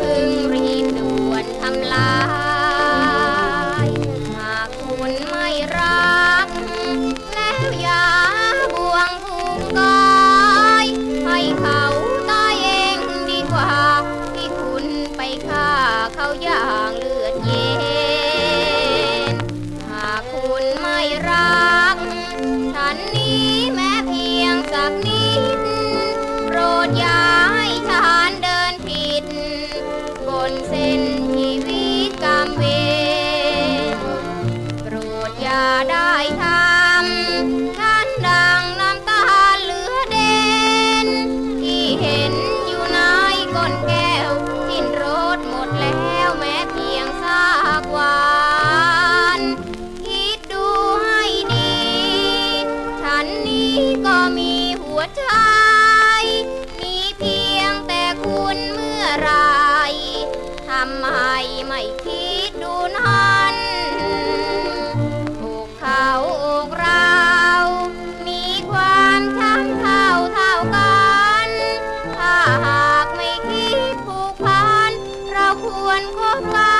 พึงรีบด่วนทำลาย หากคุณไม่รัก แล้วอย่าบวงภูมิกาให้เขาตายเองดีกว่า ที่คุณไปฆ่าเขาอย่ ก็มีหัวใจมีเพียงแต่คุณเมื่อไรทำไมไม่คิดดูนั้นถูกเขาอกเรา มีความช้ำเท่าเท่ากัน ถ้าหากไม่คิดผูกพัน เราควรคบกัน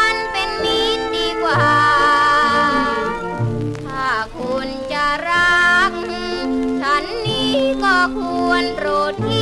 ก็ควรโปรดที่